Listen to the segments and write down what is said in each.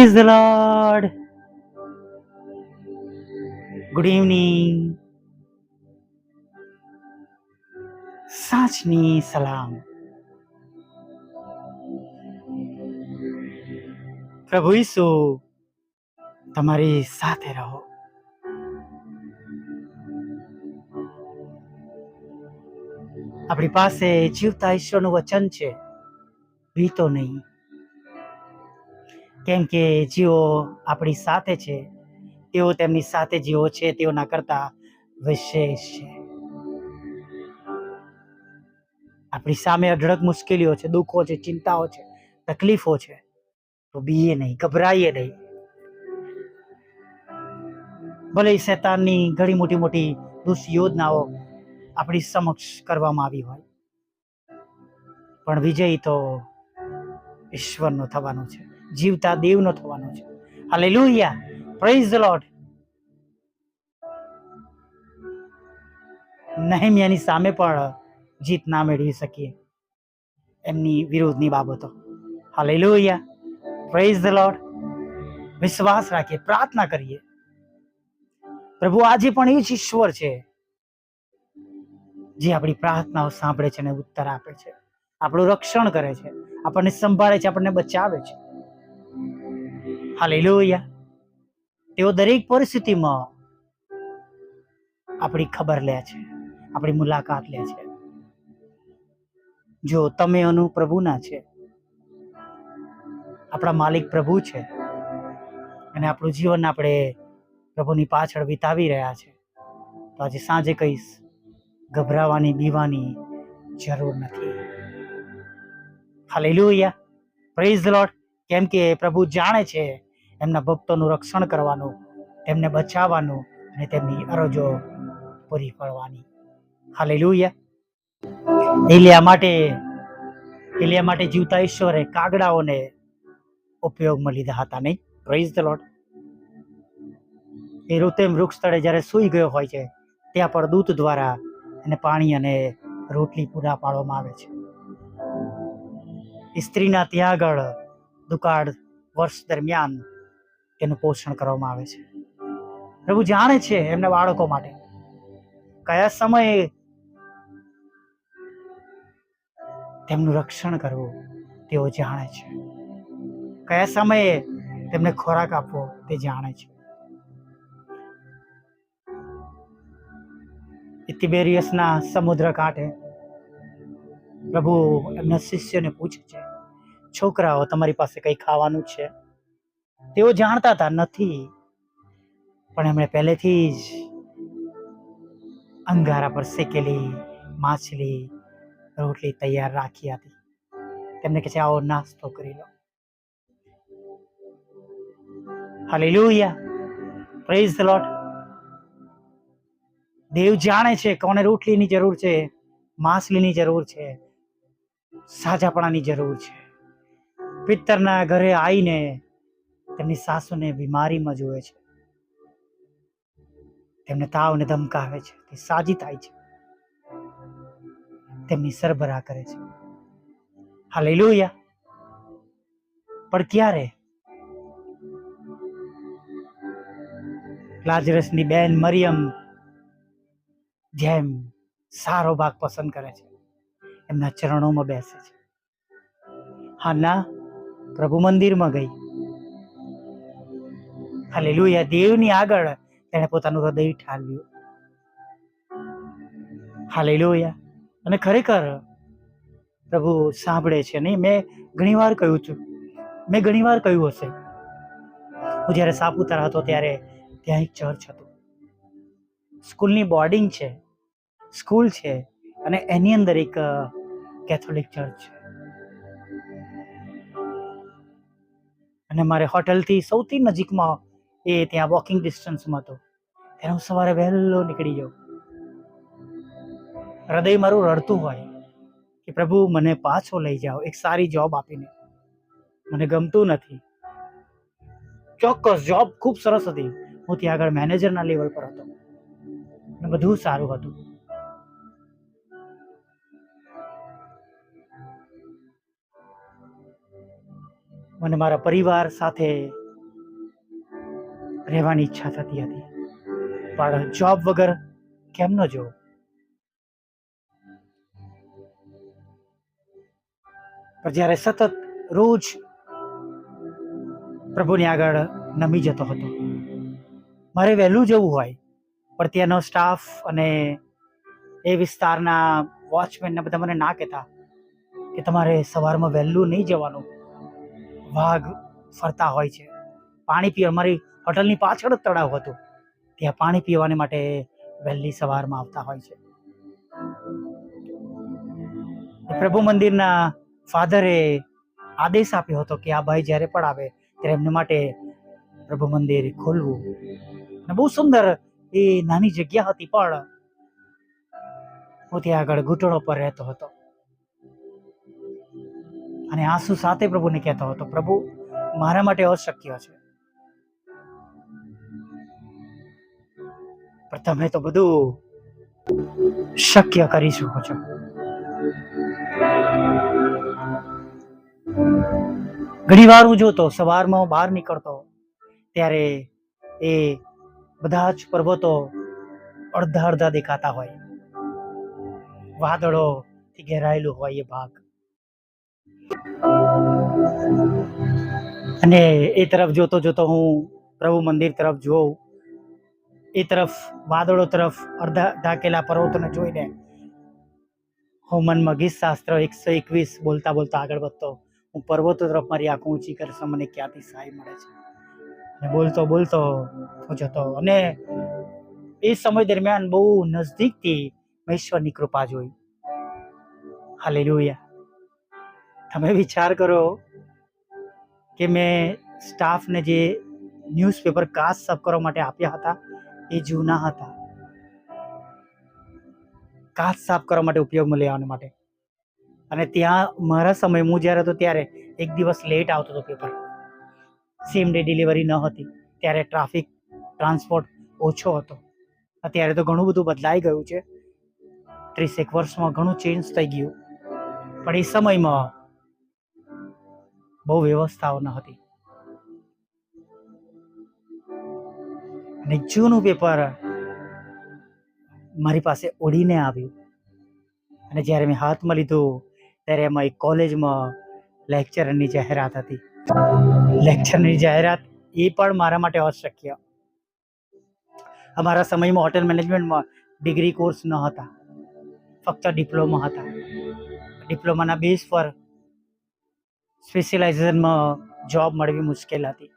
Praise lord good evening સાચની સલામ. પ્રભુ ઈસુ, તમારી સાથે રહો. આપણી પાસે જીવતા ઈશ્વરનું વચન છે. ભીતો નહીં. કેમ કે જેઓ આપણી સાથે છે, તેઓ તેમની સાથે જેઓ છે, તેઓના કરતા વિશેષ છે. આપણી સામે અઢળક મુશ્કેલીઓ છે, દુઃખો છે, ચિંતાઓ છે, તકલીફો છે, તો બીએ નહીં, ગભરાઈએ નહીં. ભલે શેતાનની ઘણી મોટી મોટી દુષ્યોજનાઓ આપણી સમક્ષ કરવામાં આવી હોય, પણ વિજય તો ઈશ્વરનો થવાનો છે. જીવતા દેવનો થવાનો છે. હાલેલુયા પ્રેઝ ધ લોર્ડ નહેમિયાની સામે પણ જીત ના મેળવી શકીએ. એમની વિરોધની બાબતો. હાલેલુયા પ્રેઝ ધ લોર્ડ વિશ્વાસ રાખીએ, પ્રાર્થના કરીએ. પ્રભુ આજે પણ એ જ ઈશ્વર છે, જે આપણી પ્રાર્થનાઓ સાંભળે છે અને ઉત્તર આપે છે. આપણું રક્ષણ કરે છે. આપણને સંભાળે છે, આપણને બચાવે છે. હાલેલુયા. તેઓ દરેક પરિસ્થિતિમાં આપણી ખબર લે છે, આપણી મુલાકાત લે છે. જો તમે અનુ પ્રભુના છે, આપણા માલિક પ્રભુ છે, અને આપણું જીવન આપણે પ્રભુની પાછળ વિતાવી રહ્યા છે, તો આજે સાંજે કહીશ ગભરાવાની, બીવાની જરૂર નથી. હાલેલુયા. પ્રેઝ લોર્ડ કેમ કે પ્રભુ જાણે છે એમના ભક્તોનું રક્ષણ કરવાનું તેમને બચાવવાનું અને તેમની અરજો પૂરી પાડવાની. હાલેલુયા. એલિયા માટે એલિયા માટે જીવતા ઈશ્વરે કાગડાઓને ઉપયોગમાં લીધા હતા નહીં? પ્રેઝ ધ લોર્ડ એ રૂતેમ વૃક્ષ તળે જ્યારે સૂઈ ગયો હોય છે, ત્યાં પર દૂત દ્વારા એને પાણી અને રોટલી પૂરા પાડવામાં આવે છે. સ્ત્રીના ત્યાં આગળ દુકાળ વર્ષ દરમિયાન તેનું પોષણ કરવામાં આવે છે. પ્રભુ જાણે છે એમના બાળકો માટે. કયા સમયે તેમનું રક્ષણ કરવું તેઓ જાણે છે. કયા સમયે તેમને ખોરાક આપવો તે જાણે છે. તિબેરિયસના સમુદ્ર કાંઠે પ્રભુ એમના શિષ્યને પૂછે છે, છોકરાઓ, તમારી પાસે કંઈ ખાવાનું છે? તેઓ જાણતા હતા, નથી. પણ એમણે પહેલેથી જ અંગારા પર શેકેલી, માછલી, રોટલી તૈયાર રાખી હતી. તેમને કહે છે, આવો નાસ્તો કરી લો. હાલેલુયા. પ્રેઝ ધ લોર્ડ દેવ જાણે છે કોને રોટલીની જરૂર છે, માછલીની જરૂર છે, સાજાપણાની જરૂર છે. પિત્તરના ઘરે આવીને તેમની સાસુને બીમારીમાં જુએ છે. તેમને તાવને ધમકાવે છે. તે સાજી થાય છે. તેમની સરભરા કરે છે. હા હાલેલુયા. પણ ક્યારે? લાજરસની બેન મરિયમ જેમ સારો ભાગ પસંદ કરે છે. એમના ચરણોમાં બેસે છે. હા ના પ્રભુ મંદિરમાં ગઈ. હાલેલુયા. દેવની આગળ તેણે પોતાનું હૃદય ઠાલવ્યું હાલેલુયા. અને ખરેખર પ્રભુ સાંભળે છે નહીં. મેં ઘણીવાર કહ્યું છું મેં ઘણીવાર કહ્યું હશે. હું જ્યારે સાપુતારા હતો ત્યારે ત્યાં એક ચર્ચ હતું. સ્કૂલની બોર્ડિંગ છે. સ્કૂલ છે અને એની અંદર એક કેથોલિક ચર્ચ છે. અને મારે હોટલથી સૌથી નજીકમાં એ ત્યાં વોકિંગ ડિસ્ટન્સમાં હતો. ત્યારે હું સવારે વહેલો નીકળી જાઉં હૃદય મારું રડતું હોય કે પ્રભુ મને પાછો લઈ જાઓ, એક સારી જોબ આપીને. મને ગમતું નથી. ચોક્કસ જોબ ખૂબ સરસ હતી. હું ત્યાં આગળ મેનેજરના લેવલ પર હતો. અને બધું સારું હતું. મને મારા પરિવાર સાથે રહેવાની ઈચ્છા થતી હતી. પણ જોબ વગર કેમ ન જવું? પણ જ્યારે સતત રોજ પ્રભુની આગળ નમી જતો હતો. મારે વહેલું જવું હોય, પણ ત્યાંનો સ્ટાફ અને એ વિસ્તારના વોચમેનને બધા મને ના કહેતા કે તમારે સવારમાં વહેલું નહીં જવાનું. વાઘ ફરતા હોય છે. પાણી પીવા અમારી હોટલની પાછળ જ તળાવ હતું. ત્યાં પાણી પીવાને માટે વહેલી સવારમાં આવતા હોય છે. પ્રભુ મંદિરના ફાધરે આદેશ આપ્યો હતો કે આ ભાઈ જ્યારે પણ આવે ત્યારે એમને માટે પ્રભુ મંદિર ખોલવું. અને બહુ સુંદર એ નાની જગ્યા હતી પણ હું ત્યાં આગળ ઘૂંટણો પર રહેતો હતો. અને આંસુ સાથે પ્રભુને કહેતો હતો, પ્રભુ, મારા માટે અશક્ય છે. પણ તમે તો બધું શક્ય કરી શકો છો. ઘણી વાર હું જોતો, સવારમાં હું બહાર નીકળતો, ત્યારે એ બધા જ પર્વતો અડધા અડધા દેખાતા હોય. વાદળો થી ઘેરાયેલું હોય એ ભાગ. અને એ તરફ જોતો જોતો હું પ્રભુ મંદિર તરફ જોઉં એ તરફ, વાદળો તરફ અડધા ઢાકેલા પર્વતોને જોઈને હું મનમાં ગીત શાસ્ત્ર એકસો એકવીસ બોલતા બોલતા આગળ વધતો, હું પર્વતો તરફ મારી આંખો ઊંચી કરશે મને ક્યાંથી સહાય મળે છે? અને બોલતો બોલતો હું જતો અને એ સમય દરમિયાન બહુ નજદીકથી મેં ઈશ્વરની કૃપા જોઈ. હાલે તમે વિચાર કરો કે મેં સ્ટાફને જે ન્યૂઝપેપર કાસ્ટ સબ કરવા માટે આપ્યા હતા એ જૂના હતા. કાચ સાફ કરવા માટે ઉપયોગમાં લેવાને માટે. અને ત્યાં મારા સમય, હું જ્યારે હતો ત્યારે એક દિવસ લેટ આવતો હતો પેપર સેમ ડે ડિલિવરી ન હતી, ત્યારે ટ્રાફિક ટ્રાન્સપોર્ટ ઓછો હતો. અત્યારે તો ઘણું બધું બદલાઈ ગયું છે. ત્રીસેક વર્ષમાં ઘણું ચેન્જ થઈ ગયું. પણ એ સમયમાં બહુ વ્યવસ્થાઓ ન હતી. અને જૂનું પેપર મારી પાસે ઓળીને આવ્યું. અને જ્યારે મેં હાથમાં લીધું, ત્યારે એક કોલેજમાં લેક્ચરની જાહેરાત હતી. લેક્ચરની જાહેરાત એ પણ મારા માટે અશક્ય. અમારા સમયમાં હોટેલ મેનેજમેન્ટમાં ડિગ્રી કોર્સ ન હતા. ફક્ત ડિપ્લોમા હતા. ડિપ્લોમાના બેઝ પર સ્પેશિયલાઇઝેશનમાં જોબ મળવી મુશ્કેલ હતી.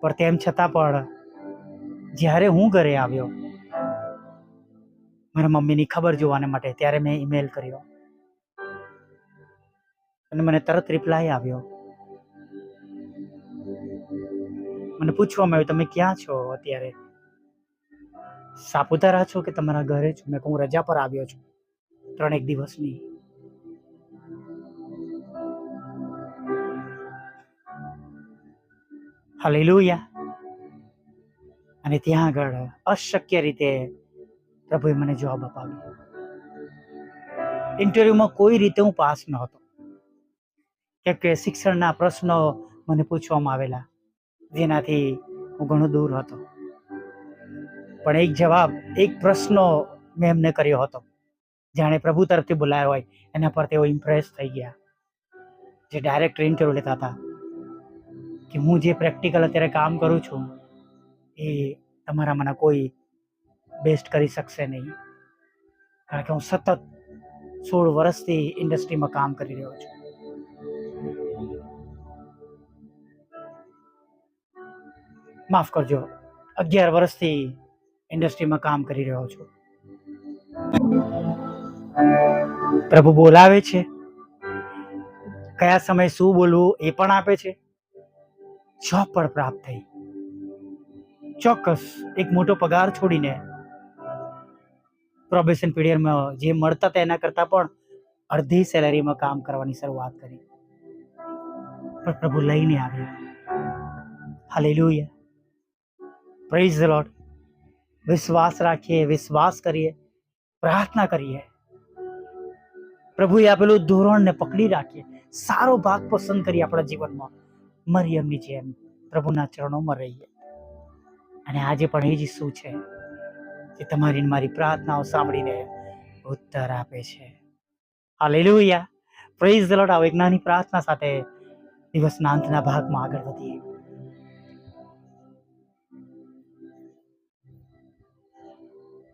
પણ તેમ છતાં પણ જ્યારે હું ઘરે આવ્યો, મારા મમ્મીની ખબર જોવાને માટે ત્યારે મેં ઈમેલ કર્યો. અને મને તરત રિપ્લાય આવ્યો. મને પૂછવામાં આવ્યું, તમે ક્યાં છો અત્યારે? સાપુતારા છો કે તમારા ઘરે છો? મેં હું રજા પર આવ્યો છું, ત્રણેક દિવસની. હાલેલુયા અને ત્યાં આગળ અશક્ય રીતે પ્રભુએ મને જવાબ અપાવ્યો. ઇન્ટરવ્યુમાં કોઈ રીતે હું પાસ ન હતો કેમ કે શિક્ષણના પ્રશ્નો મને પૂછવામાં આવેલા, જેનાથી હું ઘણો દૂર હતો. પણ એક જવાબ, એક પ્રશ્નો મેં એમને કર્યો હતો. જાણે પ્રભુ તરફથી બોલાયો હોય, એના પર તેઓ ઇમ્પ્રેસ થઈ ગયા. જે ડાયરેક્ટ ઇન્ટરવ્યુ લેતા હતા. કે હું જે પ્રેક્ટિકલ અત્યારે કામ કરું છું એ તમારામાંના કોઈ બેસ્ટ કરી શકશે નહીં. કારણ કે હું સતત સોળ વર્ષથી ઇન્ડસ્ટ્રીમાં કામ કરી રહ્યો છું. માફ કરજો, અગિયાર વર્ષથી ઇન્ડસ્ટ્રીમાં કામ કરી રહ્યો છું. પ્રભુ બોલાવે છે. કયા સમયે શું બોલવું એ પણ આપે છે. જોબ પણ પ્રાપ્ત થઈ. ચોક્કસ એક મોટો પગાર છોડીને પ્રોબેશન પીરિયડમાં જે મળતા હતા એના કરતાં પણ અડધી સેલેરીમાં કામ કરવાની શરૂઆત કરી. પણ પ્રભુ લઈને આવ્યો. હાલેલુયા પ્રેઝ ધ લોટ વિશ્વાસ રાખીએ, વિશ્વાસ કરીએ, પ્રાર્થના કરીએ. પ્રભુએ આપેલું ધોરણને પકડી રાખીએ. સારો ભાગ પસંદ કરીએ આપણા જીવનમાં. મરિયમની જેમ પ્રભુના ચરણોમાં રહીએ. અને આજે પણ એ જ ઈસુ છે જે તમારી મારી પ્રાર્થનાઓ સાંભળીને ઉત્તર આપે છે. હાલેલુયા. પ્રેઝ ધ લોર્ડ આવો એક નાની પ્રાર્થના સાથે દિવસના અંતના ભાગમાં આગળ વધીએ.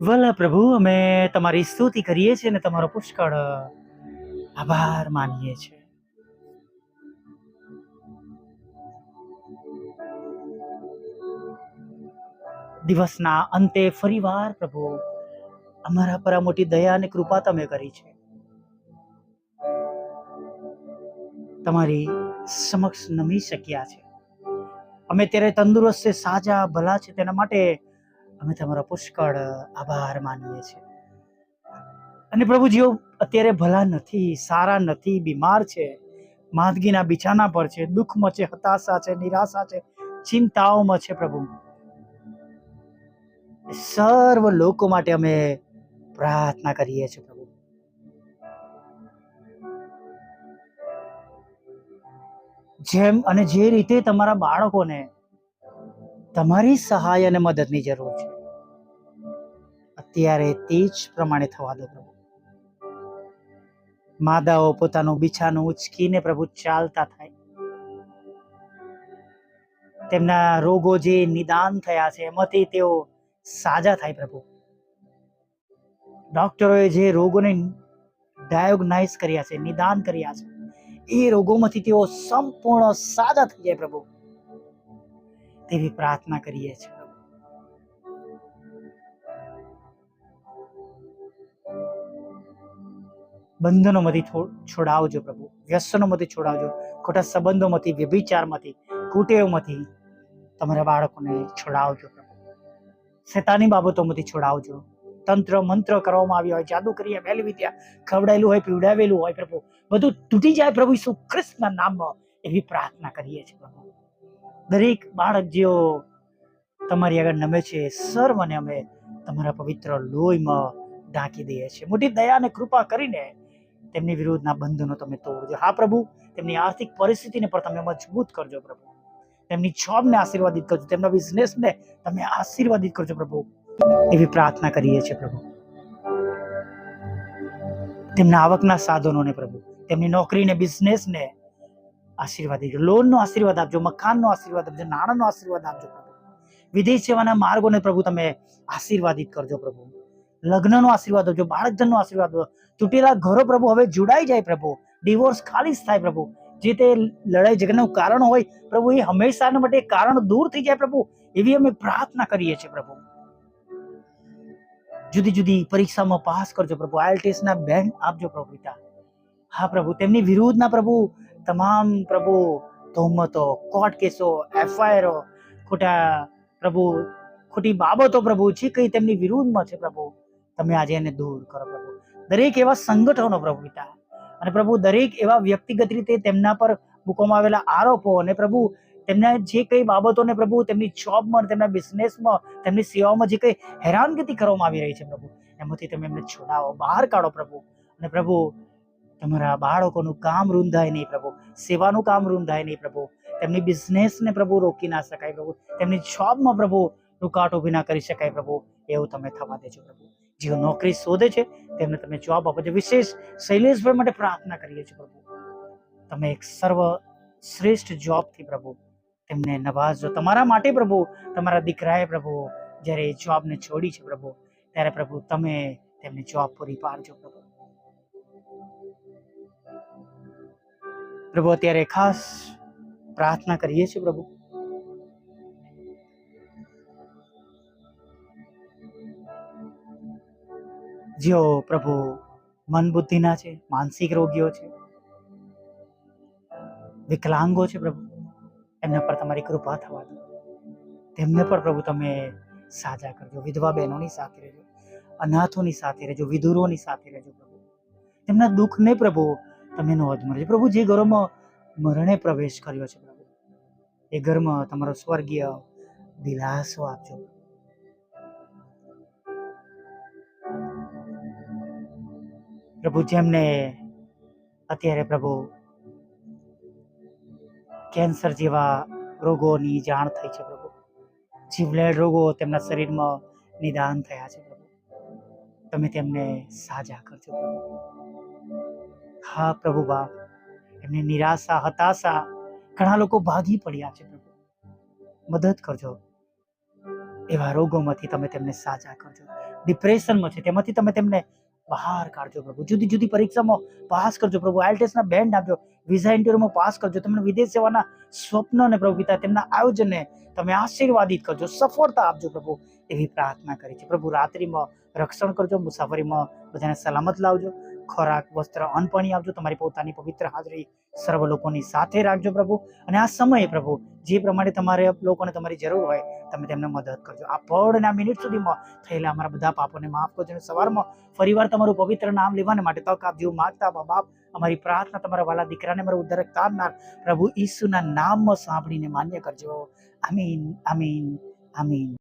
વલા પ્રભુ, અમે તમારી સ્તુતિ કરીએ છીએ અને તમારો પુષ્કળ આભાર માનીએ છીએ. દિવસના અંતે ફરીવાર પ્રભુ, અમારા પર આ મોટી દયા અને કૃપા તમે કરી છે. તમારી સમક્ષ નમી શક્યા છે. અમે ત્યારે તંદુરસ્ત છે, સાજા, ભલા છે, તેના માટે અમે તમારો પુષ્કળ આભાર માનીએ છીએ. અને પ્રભુ, જેઓ અત્યારે ભલા નથી, સારા નથી, બીમાર છે, માંદગીના બિછાના પર છે, દુઃખમાં છે, હતાશા છે, નિરાશા છે, ચિંતાઓમાં છે પ્રભુ. સર્વ લોકો માટે અમે પ્રાર્થના કરીએ છીએ પ્રભુ. જેમ અને જે રીતે તમારા બાળકોને તમારી સહાય અને મદદની જરૂર છે, અત્યારે તે જ પ્રમાણે થવા દો પ્રભુ. માદાઓ પોતાનું બિછાનું ઉચકીને પ્રભુ ચાલતા થાય. તેમના રોગો જે નિદાન થયા છે, એમાંથી તેઓ સાજા થાય પ્રભુ. ડોક્ટરોએ જે રોગોને ડાયોગ્નાઇઝ કર્યા છે, નિદાન કર્યા છે, એ રોગોમાંથી તેઓ સંપૂર્ણ સાજા થઈ જાય પ્રભુ. તેવી પ્રાર્થના કરીએ છીએ બંધનો બંધનોમાંથી છોડાવજો પ્રભુ. વ્યસનોમાંથી છોડાવજો. ખોટા સંબંધોમાંથી, વ્યભિચારમાંથી, કુટેવમાંથી તમારા બાળકોને છોડાવજો પ્રભુ. શેતાની બાબતોમાંથી છોડાવજો. તંત્ર, મંત્ર કરવામાં આવ્યા હોય જાદુ કરીએ વહેલી વિદ્યા ખવડાયેલું હોય, પીવડાવેલું હોય, પ્રભુ. બધું તૂટી જાય પ્રભુ ઈસુ ખ્રિસ્તના નામમાં એવી પ્રાર્થના કરીએ છીએ પ્રભુ. દરેક બાળક જેઓ તમારી આગળ નમે છે, સર્વને અમે તમારા પવિત્ર લોહીમાં ઢાંકી દઈએ છીએ. મોટી દયા અને કૃપા કરીને તેમની વિરુદ્ધના બંધનો તમે તોડજો. હા પ્રભુ, તેમની આર્થિક પરિસ્થિતિને પણ તમે મજબૂત કરજો પ્રભુ. તેમની જોબને આશીર્વાદિત કરજો. તેમના બિઝનેસને તમે આશીર્વાદિત કરજો પ્રભુ. એવી પ્રાર્થના કરીએ છીએ પ્રભુ. તેમના આવકના સાધનોને પ્રભુ. તેમની નોકરીને, બિઝનેસને આશીર્વાદ આપજો લોનનો આશીર્વાદ આપજો, મકાનનો આશીર્વાદ આપજો, નાણાંનો આશીર્વાદ આપજો વિદેશ સેવાના માર્ગોને પ્રભુ તમે આશીર્વાદિત કરજો પ્રભુ. લગ્નનો આશીર્વાદ આપજો, બાળકજનનો આશીર્વાદ આપજો. તૂટેલા ઘરો પ્રભુ હવે જોડાઈ જાય પ્રભુ. ડિવોર્સ ખાલીસ થાય પ્રભુ. જે તે લડાઈ ઝઘડાનું કારણ હોય, પ્રભુ, એ હંમેશાના માટે કારણ દૂર થઈ જાય પ્રભુ, એવી અમે પ્રાર્થના કરીએ છીએ પ્રભુ. જુદી જુદી પરીક્ષામાં પાસ કરજો પ્રભુ IELTS ના બેન્ડ આપજો પ્રભુ પિતા. હા પ્રભુ, તેમની વિરુદ્ધના પ્રભુ, તમામ પ્રભુ તોહમતો કોર્ટ કેસો, એફઆઈઆરો, ખોટા પ્રભુ, ખોટી બાબતો પ્રભુ, જે કંઈ તેમની વિરુદ્ધમાં છે પ્રભુ, તમે આજે એને દૂર કરો પ્રભુ. દરેક એવા સંગઠનો પ્રભુ પિતા. અને પ્રભુ દરેક એવા વ્યક્તિગત રીતે તેમના પર મૂકવામાં આવેલા આરોપો અને પ્રભુ તેમના જે કઈ બાબતોને પ્રભુ તેમની જોબમાં તેમના બિઝનેસમાં તેમની સેવાઓમાં જે કઈ હેરાનગતિ કરવામાં આવી રહી છે પ્રભુ, એમાંથી તમે એમને છોડાવો, બહાર કાઢો પ્રભુ. અને પ્રભુ, તમારા બાળકોનું કામ રૂંધાય નહીં પ્રભુ, સેવાનું કામ રૂંધાય નહીં પ્રભુ. તેમની બિઝનેસને પ્રભુ રોકી ના શકાય પ્રભુ. તેમની જોબમાં પ્રભુ રૂકાટ ઊભી ના કરી શકાય પ્રભુ. એવું તમે થવા દેજો પ્રભુ. જેઓ નોકરી શોધે છે, તેમને તમે જોબ આપો. છો વિશેષ શૈલેષભાઈ માટે પ્રાર્થના કરીએ છીએ પ્રભુ. તમે એક સર્વ શ્રેષ્ઠ જોબથી પ્રભુ, તેમને નવાજો. તમારા માટે પ્રભુ, તમારા દીકરાએ પ્રભુ, જ્યારે એ જોબને છોડી છે પ્રભુ, ત્યારે પ્રભુ તમે તેમને જોબ પૂરી પાડજો પ્રભુ. પ્રભુ, અત્યારે ખાસ પ્રાર્થના કરીએ છીએ પ્રભુ. જેઓ પ્રભુ મન બુદ્ધિના છે, માનસિક રોગીઓ છે, વિકલાંગો છે પ્રભુ, એમના પર તમારી કૃપા થવા દો. તેમને પણ પ્રભુ તમે સાજા કરજો. વિધવા બહેનોની સાથે રહેજો, અનાથોની સાથે રહેજો, વિધુરોની સાથે રહેજો પ્રભુ. તેમના દુઃખને પ્રભુ તમે નોંધ મળજો પ્રભુ જે ઘરોમાં મરણે પ્રવેશ કર્યો છે પ્રભુ, એ ઘરમાં તમારો સ્વર્ગીય દિલાસો આપજો. પ્રભુ જેમને અત્યારે પ્રભુ કેન્સર જેવા રોગોની જાણ થઈ છે પ્રભુ. જીવલેણ રોગો તેમના શરીરમાં નિદાન થયા છે પ્રભુ. તમે તેમને સાજા કરજો પ્રભુ. હા પ્રભુ બાપ, એમની નિરાશા, હતાશા ઘણા લોકો ભાગી પડ્યા છે પ્રભુ. મદદ કરજો. એવા રોગોમાંથી તમે તેમને સાજા કરજો. ડિપ્રેશનમાં છે, તેમાંથી તમે તેમને બહાર કાઢજો પ્રભુ. જુદી જુદી પરીક્ષામાં પાસ કરજો પ્રભુ. આઈએલટીએસના બેન્ડ આપજો. વિઝા ઇન્ટરવ્યુમાં પાસ કરજો. તમને વિદેશ સેવાના સ્વપ્નને પ્રભુ પિતા તેમના આયોજનને તમે આશીર્વાદિત કરજો. સફળતા આપજો પ્રભુ. એવી પ્રાર્થના કરી છે. પ્રભુ રાત્રિમાં રક્ષણ કરજો. મુસાફરીમાં બધાને સલામત લાવજો. ખોરાક, વસ્ત્ર, અન્ન પાણી આપજો. તમારી પોતાની પવિત્ર હાજરી સર્વ લોકોની સાથે રાખજો પ્રભુ. અને આ સમયે પ્રભુ, જે પ્રમાણે તમારે લોકોને તમારી જરૂર હોય, તમે તેમને મદદ કરજો. આ પળ અને આ મિનિટ સુધીમાં થયેલા અમારા બધા પાપોને માફ કરજો અને સવારમાં ફરીવાર તમારું પવિત્ર નામ લેવાને માટે તક આપજો. માગતા બાપ, અમારી પ્રાર્થના તમારા વાલા દીકરાને મારો ઉદ્ધારક તારનાર પ્રભુ ઈસુના નામમાં સાંભળીને માન્ય કરજો. આમીન આમીન આમીન.